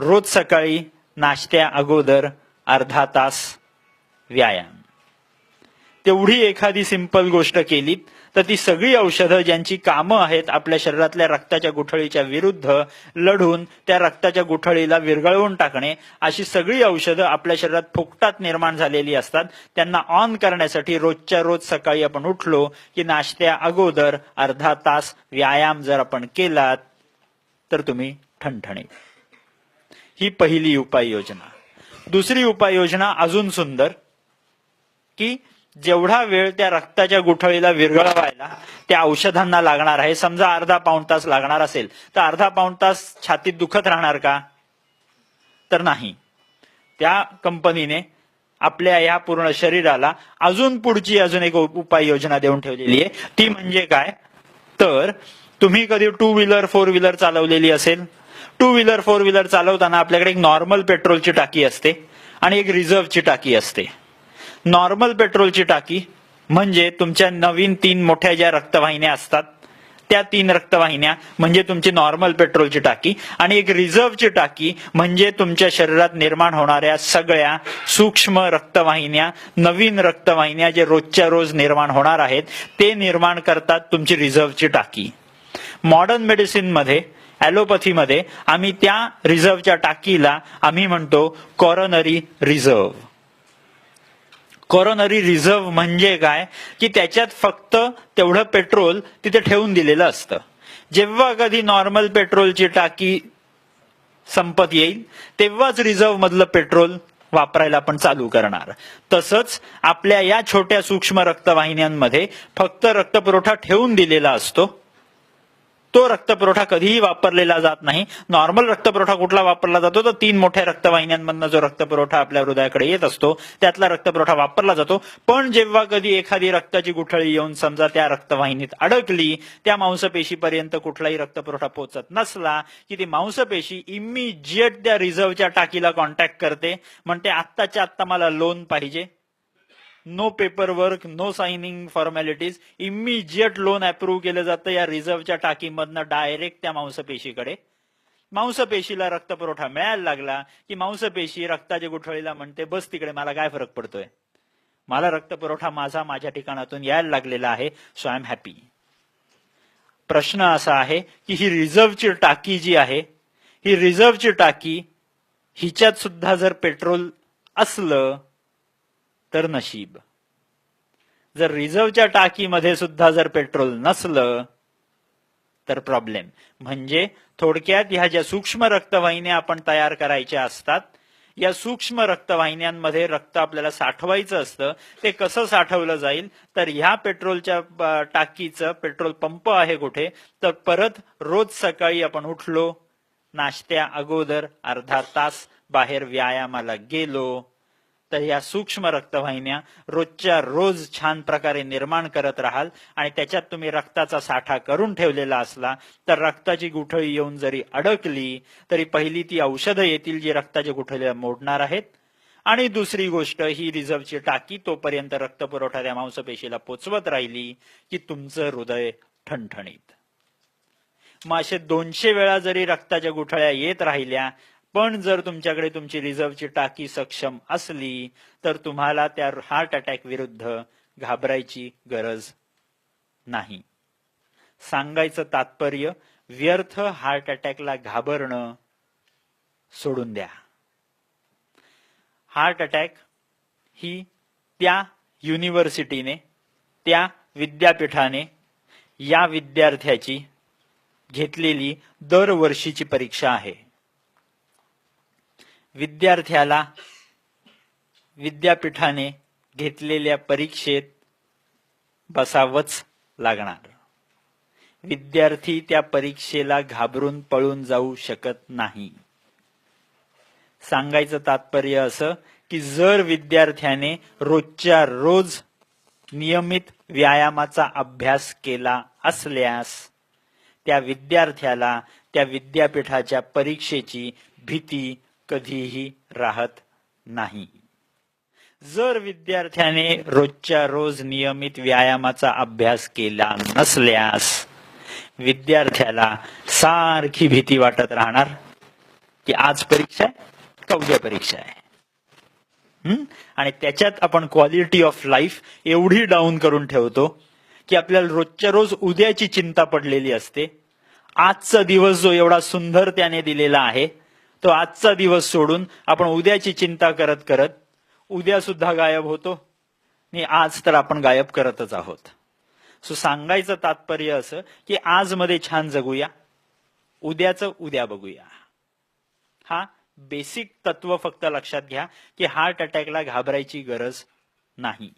रोज सकाळी नाश्त्या अगोदर अर्धा तास व्यायाम. तेवढी एखादी सिंपल गोष्ट केली तर ती सगळी औषधं ज्यांची कामं आहेत आपल्या शरीरातल्या रक्ताच्या गुठळीच्या विरुद्ध लढून त्या रक्ताच्या गुठळीला विरघळवून टाकणे अशी सगळी औषधं आपल्या शरीरात फुकटात निर्माण झालेली असतात. त्यांना ऑन करण्यासाठी रोजच्या रोज सकाळी आपण उठलो की नाश्त्या अगोदर अर्धा तास व्यायाम जर आपण केलात तर तुम्ही ठणठणीत. ही पहिली उपाययोजना. दुसरी उपाययोजना अजून सुंदर की जेवढा वेळ त्या रक्ताच्या गुठळीला विरघळवायला त्या औषधांना लागणार आहे. समजा अर्धा पाऊण तास लागणार असेल तर अर्धा पाऊण तास छातीत दुखत राहणार का? तर नाही. त्या कंपनीने आपल्या या पूर्ण शरीराला अजून पुढची अजून एक उपाययोजना देऊन ठेवलेली आहे. ती म्हणजे काय? तर तुम्ही कधी टू व्हीलर फोर व्हीलर चालवलेली असेल टू व्हीलर फोर व्हीलर चालवताना आपल्याकडे एक नॉर्मल पेट्रोलची टाकी असते आणि एक रिझर्व्हची टाकी असते. नॉर्मल पेट्रोलची टाकी म्हणजे तुमच्या नवीन तीन मोठ्या ज्या रक्तवाहिन्या असतात त्या तीन रक्तवाहिन्या म्हणजे तुमची नॉर्मल पेट्रोलची टाकी आणि एक रिझर्व्हची टाकी म्हणजे तुमच्या शरीरात निर्माण होणाऱ्या सगळ्या सूक्ष्म रक्तवाहिन्या नवीन रक्तवाहिन्या जे रोजच्या रोज निर्माण होणार आहेत ते निर्माण करतात तुमची रिझर्व्हची टाकी. मॉडर्न मेडिसिनमध्ये ॲलोपथीमध्ये आम्ही त्या रिझर्वच्या टाकीला आम्ही म्हणतो कॉरोनरी रिझर्व. कॉरोनरी रिझर्व म्हणजे काय? की त्याच्यात फक्त तेवढं पेट्रोल तिथे ठेवून दिलेलं असतं. जेव्हा कधी नॉर्मल पेट्रोलची टाकी संपत येईल तेव्हाच रिझर्व मधलं पेट्रोल वापरायला आपण चालू करणार. तसंच आपल्या या छोट्या सूक्ष्म रक्तवाहिन्यांमध्ये फक्त रक्तपुरवठा ठेवून दिलेला असतो तो रक्तपुरवठा कधीही वापरलेला जात नाही. नॉर्मल रक्तपुरवठा कुठला वापरला जातो? तर तीन मोठ्या रक्तवाहिन्यांमधनं जो रक्तपुरवठा आपल्या हृदयाकडे येत असतो त्यातला रक्तपुरवठा वापरला जातो. पण जेव्हा कधी एखादी रक्ताची गुठळी येऊन समजा त्या रक्तवाहिनीत अडकली त्या मांसपेशीपर्यंत कुठलाही रक्तपुरवठा पोहोचत नसला की ती मांसपेशी इमिजिएट त्या रिझर्वच्या टाकीला कॉन्टॅक्ट करते. म्हणते आत्ताच्या आत्ता मला लोन पाहिजे. No paper work no signing formalities immediate loan approve केलं जातं या रिझर्वच्या टाकीमधनं डायरेक्ट त्या मांसपेशीकडे. मांसपेशीला रक्तपुरवठा मिळायला लागला की मांसपेशी रक्ताच्या गुठळीला म्हणते बस तिकडे मला काय फरक पडतोय? मला रक्तपुरवठा माझा माझ्या ठिकाणातून यायला लागलेला आहे सो आय एम हॅपी प्रश्न असा आहे की ही रिझर्वची टाकी जी आहे ही रिझर्वची टाकी हिच्यात सुद्धा जर पेट्रोल असलं तर नशीब. जर रिझर्वच्या टाकीमध्ये सुद्धा जर पेट्रोल नसलं तर प्रॉब्लेम म्हणजे थोडक्यात ह्या ज्या सूक्ष्म रक्तवाहिन्या आपण तयार करायच्या असतात या सूक्ष्म रक्तवाहिन्यांमध्ये रक्त आपल्याला साठवायचं असतं ते कसं साठवलं जाईल तर ह्या पेट्रोलच्या टाकीचं पेट्रोल पंप आहे कुठे तर परत रोज सकाळी आपण उठलो नाश्त्या अगोदर अर्धा तास बाहेर व्यायामाला गेलो तर या सूक्ष्म रक्तवाहिन्या रोजच्या रोज छान प्रकारे निर्माण करत राहाल आणि त्याच्यात तुम्ही रक्ताचा साठा करून ठेवलेला असला तर रक्ताची गुठळी येऊन जरी अडकली तरी पहिली ती औषधं येतील जी रक्ताच्या गुठळीला मोडणार आहेत. आणि दुसरी गोष्ट ही रिझर्वची टाकी तोपर्यंत रक्तपुरवठा त्या मांसपेशीला पोचवत राहिली की तुमचं हृदय ठणठणीत. मग असे दोनशे वेळा जरी रक्ताच्या गुठळ्या येत राहिल्या पण जर तुमच्याकडे तुमची रिझर्वची टाकी सक्षम असली तर तुम्हाला त्या हार्ट अटॅक विरुद्ध घाबरायची गरज नाही. सांगायचं तात्पर्य व्यर्थ हार्ट अटॅकला घाबरणं सोडून द्या. हार्ट अटॅक ही त्या युनिव्हर्सिटीने त्या विद्यापीठाने या विद्यार्थ्याची घेतलेली दरवर्षीची परीक्षा आहे. विद्यार्थ्याला विद्यापीठाने घेतलेल्या परीक्षेत बसावंच लागणार. विद्यार्थी त्या परीक्षेला घाबरून पळून जाऊ शकत नाही. सांगायचं तात्पर्य असं की जर विद्यार्थ्याने रोजच्या रोज नियमित व्यायामाचा अभ्यास केला असल्यास त्या विद्यार्थ्याला त्या विद्यापीठाच्या परीक्षेची भीती कधीही राहत नाही. जर विद्यार्थ्याने रोजच्या रोज नियमित व्यायामाचा अभ्यास केला नसल्यास विद्यार्थ्याला सारखी भीती वाटत राहणार? की आज परीक्षा आहे का उद्या परीक्षा आहे? हम्म? आणि त्याच्यात आपण क्वालिटी ऑफ लाईफ एवढी डाऊन करून ठेवतो की आपल्याला रोजच्या रोज उद्याची चिंता पडलेली असते. आजचा दिवस जो एवढा सुंदर त्याने दिलेला आहे तो आजचा दिवस सोडून आपण उद्याची चिंता करत करत उद्या सुद्धा गायब होतो. आणि आज तर आपण गायब करतच आहोत. सो सांगायचं तात्पर्य असं की आज मध्ये छान जगूया. उद्याचं उद्या बघूया. हा बेसिक तत्व फक्त लक्षात घ्या की हार्ट अटॅकला घाबरायची गरज नाही.